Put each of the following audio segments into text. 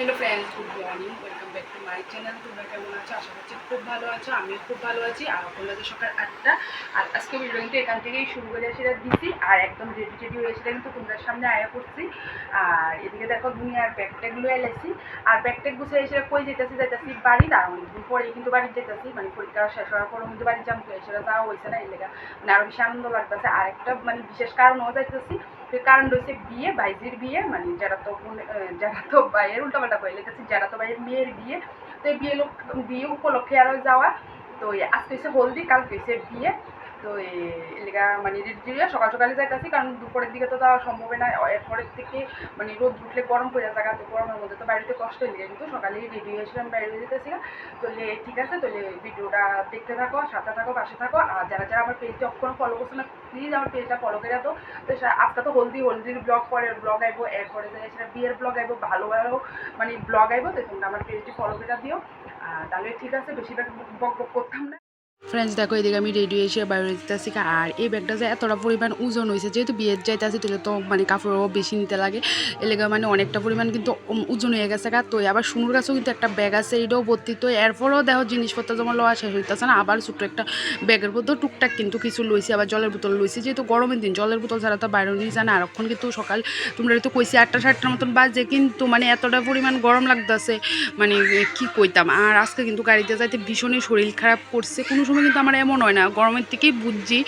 Hello friends good morning welcome back to my channel তোমরা কেমন আছো? আশা করছি খুব ভালো আছো, আমিও খুব ভালো আছি। আর বাজে সকাল আটটা। আর আজকে ভিডিও কিন্তু এখান থেকেই শুরু করে সেটা দিছি। আর একদম রেডি টেডি হয়ে কিন্তু তোমরা সামনে আয়া করছি আর এদিকে দেখো তুমি দুনিয়ার ব্যাগট্যাগুলো এলাইছি। আর ব্যাগট্যাগ গুছিয়ে এসে কই যেতেছি যেতেছি বাড়ি আর অনেকদিন পরেই কিন্তু বাড়ি যেতেছি। মানে পরীক্ষা শেষ হওয়ার পরও কিন্তু বাড়ি যাম সেটা যাওয়া হয়েছে না এই লেগা মানে আরও বেশি আনন্দ লাগতেছে। আর একটা মানে বিশেষ কারণ কারণও যাইতেছি। কারণ রয়েছে বিয়ে, বাইজির বিয়ে মানে যারা তো যারা তো বাইয়ের উল্টাপাল্টা করে লেগেছে যারা তো বাইয়ের মেয়ের বিয়ে, তো এই বিয়ে লোক, বিয়ে উপলক্ষে আরও যাওয়া, তো আজকে হচ্ছে হলদি, কালকে হচ্ছে বিয়ে। তো এলাকা মানে রেডি সকাল সকালে যাইতেছি, কারণ দুপুরের দিকে তো যাওয়া সম্ভব না। এরপরের থেকে মানে রোদ উঠলে গরম পড়ে থাকা, তো গরমের মধ্যে তো বাড়িতে কষ্ট যায় কিন্তু সকালেই রেডি হয়েছিলাম বাইরে যেতেছি তাহলে ঠিক আছে, তাহলে ভিডিওটা দেখতে থাকো, সাথে থাকো, পাশে থাকো। আর যারা যারা আমার পেজটা অক্ষণ ফলো করছ না প্লিজ আমার পেজটা ফলো করে তো আজকে তো হলদি হলদির ব্লগ পরে ব্লগ আইবো, এরপরে যে সেটা বিয়ের ব্লগ আইবো, ভালো ভালো মানে ব্লগ আইবো, তো তোমরা আমার পেজটি ফলো করে দিও। তাহলে ঠিক আছে, বেশিরভাগ বক বক করতাম না। ফ্রেন্ডস দেখো, এদিকে আমি রেডি এসে বাইরে যেতেছি আর এই ব্যাগটা যে এতটা পরিমাণ ওজন হয়েছে, যেহেতু বিয়ের যাইতেছি তাহলে তো মানে কাপড়ও বেশি নিতে লাগে। এলাকা মানে অনেকটা পরিমাণ কিন্তু ওজন হয়ে গেছে গা তো আবার শুনুর কাছেও কিন্তু একটা ব্যাগ আছে, এটাও ভর্তি। তো এরপরেও দেখো, জিনিসপত্র যেমন লওয়া শেষ হইতেছে না, আবার ছোট্ট একটা ব্যাগের মধ্যেও টুকটাক কিন্তু কিছু লইছি, আবার জলের বোতল লইছি। যেহেতু গরমের দিন, জলের বোতল ছাড়া তো বাইরে নিয়ে যায় না আরক্ষণ কিন্তু সকাল, তোমরা তো কইছি আটটা সাতটার মতন বাজে, কিন্তু মানে এতটা পরিমাণ গরম লাগতেছে। মানে কি কইতাম? আর আজকে কিন্তু গাড়িতে যাইতে ভীষণই শরীর খারাপ করছে, কোনো সময় কিন্তু আমার এমন হয় না। গরমের থেকেই বুঝছি।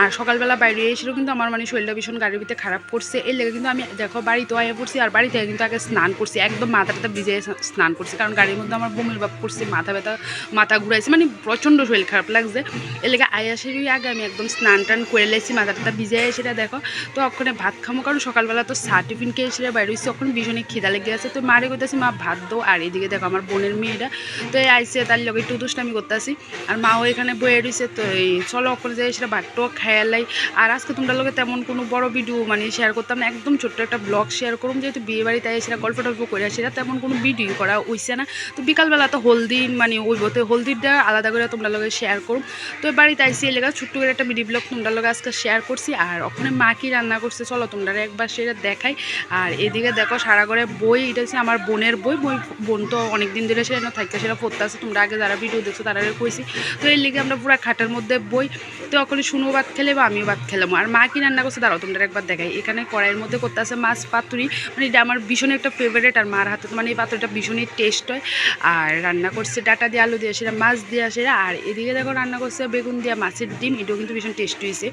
আর সকালবেলা বাইরে এসেও কিন্তু আমার মানে শরীরটা ভীষণ গাড়ির ভিতরে খারাপ করছে। এর লেগে কিন্তু আমি দেখো বাড়িতে আয়া পড়ছি আর বাড়িতে কিন্তু আগে স্নান করছি। একদম মাথা মাথাটা ভিজে স্নান করছি। কারণ গাড়ির মধ্যে আমার বমির ভাব করছে, মাথা ব্যথা, মাথা ঘুরাইছে। মানে প্রচণ্ড শরীর খারাপ লাগছে। এর লেগে আয়া সেরই আগে আমি একদম স্নান টান করে লেছি, মাথা মাথাটা ভিজে সেটা দেখো। তো ওখানে ভাত খামো। কারণ সকালবেলা তো চা টিফিন খেয়ে সেটা বাইরে হয়েছে ওখানে ভীষণই খিদা লেগে আছে। তো মারে করতেছি মা, ভাত দো আর এদিকে দেখো আমার বোনের মেয়েটা। তো এই আইসে তার লগে একটু দুষ্টামি করতেছি। আর মাও এখানে বয়ে রয়েছে, তো এই চলো ওখানে যাই, সেটা ভাতটাও খেয়ালাই আর আজকে তোমরা লগে তেমন কোনো বড় ভিডিও মানে শেয়ার করতাম না, একদম ছোট্ট একটা ব্লগ শেয়ার করুম, যেহেতু বিয়ে বাড়িতে সেটা গল্প টল্প করে সেটা তেমন কোনো ভিডিও করা হইছে না। তো বিকালবেলা তো হলদি মানে ওইব তো হলদিটা আলাদা করে তোমরা লগে শেয়ার করুম। তো বাড়িতে আইসি এলাকা ছোট্ট করে একটা মিডি ব্লগ তোমরা লগে আজকে শেয়ার করছি। আর ওখানে মা কি রান্না করছে, চলো তোমরা একবার সেটা দেখাই। আর এদিকে দেখো সারা করে বই, এটা হচ্ছে আমার বোনের বই। বই, বোন তো অনেক দিন ধরে সেটা থাকতে সেটা পড়তে আছে তোমরা আগে যারা ভিডিও দেখছ তারা কইছি। তো এর লিগে আমরা পুরো খাটের মধ্যে বই, তো ওখানে শুনো ভাত খেলে বা আমিও ভাত খেলাম। আর মা কি রান্না করছে? দাঁড়াও তোমরা একবার দেখাই। এখানে কড়াইয়ের মধ্যে করতে আছে মাছ পাতুরি। মানে এটা আমার ভীষণ একটা ফেভারিট আর মার হাতে মানে এই পাতুরিটা ভীষণই টেস্ট হয়। আর রান্না করছে ডাটা দিয়ে, আলু দিয়ে, সেটা মাছ দিয়ে সেটা। আর এদিকে দেখো রান্না করছে বেগুন দিয়ে মাছের ডিম, এটাও কিন্তু ভীষণ টেস্ট হয়েছে।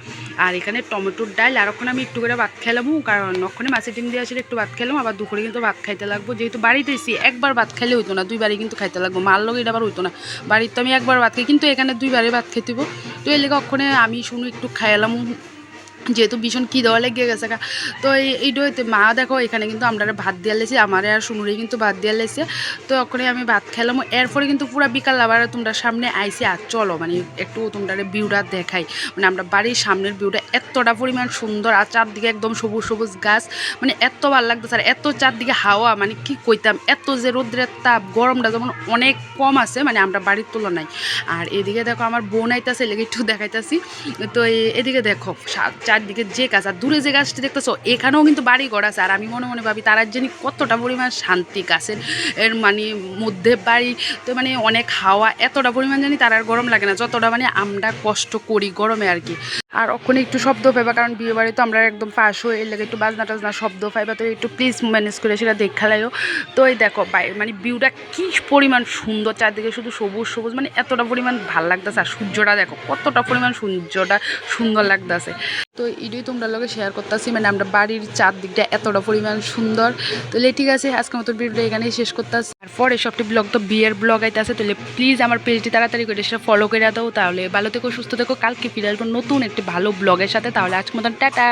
আর এখানে টমেটোর ডাল, আর ওখানে আমি একটু করে ভাত খেলামও কারণ ওখানে মাছের ডিম দিয়ে আসলে একটু ভাত খেলাম, আবার দুপুরে কিন্তু ভাত খাইতে লাগবো। যেহেতু বাড়িতে এসি একবার ভাত খেলে হইতো না, দুইবারই কিন্তু খাইতে লাগবো। মার লোক এটা আবার হইতো না। বাড়িতে তো আমি একবার ভাত খাই, কিন্তু এখানে দুইবারে ভাত খেতে হইবো। তো লেগে ওখানে আমি শুনো একটু খাইলাম যেহেতু ভীষণ কী দেওয়া লেগে গেছে গা। তো এই এইটাতে মা দেখো, এখানে কিন্তু আমরা ভাত দিয়ে লেছি, আমার আর শুনুরে কিন্তু ভাত দিয়ে লেছে। তো ওখানে আমি ভাত খেলাম, এরপরে কিন্তু পুরো বিকাল আবার তোমরা সামনে আইসি আর চলো মানে একটু তোমরা ভিউটা দেখাই। মানে আমরা বাড়ির সামনের ভিউটা এতটা পরিমাণ সুন্দর, আর চারদিকে একদম সবুজ সবুজ গাছ মানে এত ভালো লাগতেছে, আর এত চারদিকে হাওয়া মানে কি কইতাম, এত যে রোদ্রের তাপ, গরমটা যেমন অনেক কম আছে মানে আমরা বাড়ির তুলনায়। আর এদিকে দেখো আমার বোন আইতাছে লেগে একটু দেখাইতাছি। তো এদিকে দেখো, সা- চারদিকে যে গাছ, আর দূরে যে গাছটি দেখতেছো, এখানেও কিন্তু বাড়ি ঘর আছে। আর আমি মনে মনে ভাবি, তারা জানি কতটা পরিমাণ শান্তি গাছের, এর মানে মধ্যে বাড়ি, তো মানে অনেক হাওয়া, এতটা পরিমাণ জানি তার আর গরম লাগে না। যতটা মানে আমরা কষ্ট করি গরমে আর কি। আর ওখানে একটু শব্দ পাইবা, কারণ বিয়ে বাড়ি তো আমরা একদম পাশ হয়ে, এর লেগে একটু বাজনা টাজনা শব্দ পাইবা, তো একটু প্লিজ ম্যানেজ করে সেটা দেখা লাইও। তো এই দেখো বাইরে মানে ভিউটা কি পরিমাণ সুন্দর, চারদিকে শুধু সবুজ সবুজ মানে এতটা পরিমাণ ভালো লাগতেছে, আর সূর্যটা দেখো, কতটা পরিমাণ সূর্যটা সুন্দর লাগতেছে। তো এটাই তোমরা লোকে শেয়ার করতেছি মানে আমরা বাড়ির চারদিকটা এতটা পরিমাণ সুন্দর। তাহলে ঠিক আছে আজকে মতো ভিডিওটা এখানেই শেষ করতে আসি আর পরে সবটি ব্লগ তো বিয়ের ব্লগ আইতে আছে তাহলে প্লিজ আমার পেজটি তাড়াতাড়ি করে সেটা ফলো করে দাও, তাহলে ভালো থেকো, সুস্থ থেকো, কালকে ফিরে আসব নতুন একটি ভালো ব্লগের সাথে তাহলে আজকে মতন টাটা।